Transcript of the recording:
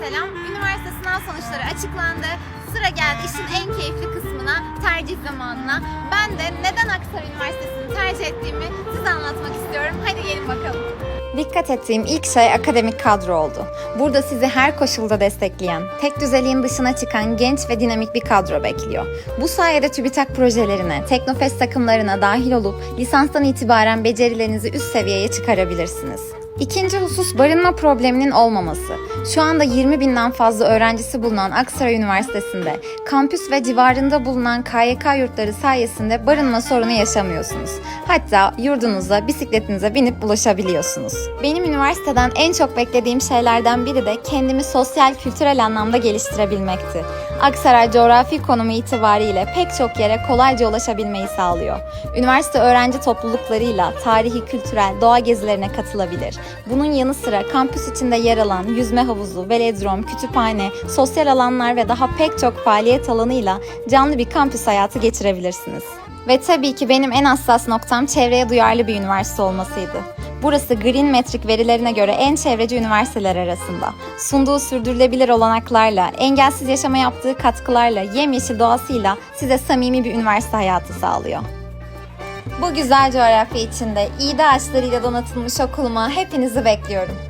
selam. Üniversite sınav sonuçları açıklandı. Sıra geldi işin en keyifli kısmına, tercih zamanına. Ben de neden Aksaray Üniversitesi'ni tercih ettiğimi size anlatmak istiyorum. Hadi gelin bakalım. Dikkat ettiğim ilk şey akademik kadro oldu. Burada sizi her koşulda destekleyen, tek düzeliğin dışına çıkan genç ve dinamik bir kadro bekliyor. Bu sayede TÜBİTAK projelerine, Teknofest takımlarına dahil olup lisanstan itibaren becerilerinizi üst seviyeye çıkarabilirsiniz. İkinci husus barınma probleminin olmaması. Şu anda 20 binden fazla öğrencisi bulunan Aksaray Üniversitesi'nde kampüs ve civarında bulunan KYK yurtları sayesinde barınma sorunu yaşamıyorsunuz. Hatta yurdunuza, bisikletinize binip ulaşabiliyorsunuz. Benim üniversiteden en çok beklediğim şeylerden biri de kendimi sosyal kültürel anlamda geliştirebilmekti. Aksaray coğrafi konumu itibariyle pek çok yere kolayca ulaşabilmeyi sağlıyor. Üniversite öğrenci topluluklarıyla tarihi, kültürel, doğa gezilerine katılabilir. Bunun yanı sıra kampüs içinde yer alan yüzme havuzu, velodrom, kütüphane, sosyal alanlar ve daha pek çok faaliyet alanıyla canlı bir kampüs hayatı geçirebilirsiniz. Ve tabii ki benim en hassas noktam çevreye duyarlı bir üniversite olmasıydı. Burası Green Metric verilerine göre en çevreci üniversiteler arasında. Sunduğu sürdürülebilir olanaklarla, engelsiz yaşama yaptığı katkılarla, yemyeşil doğasıyla size samimi bir üniversite hayatı sağlıyor. Bu güzel coğrafya içinde iyi ağaçlarıyla donatılmış okuluma hepinizi bekliyorum.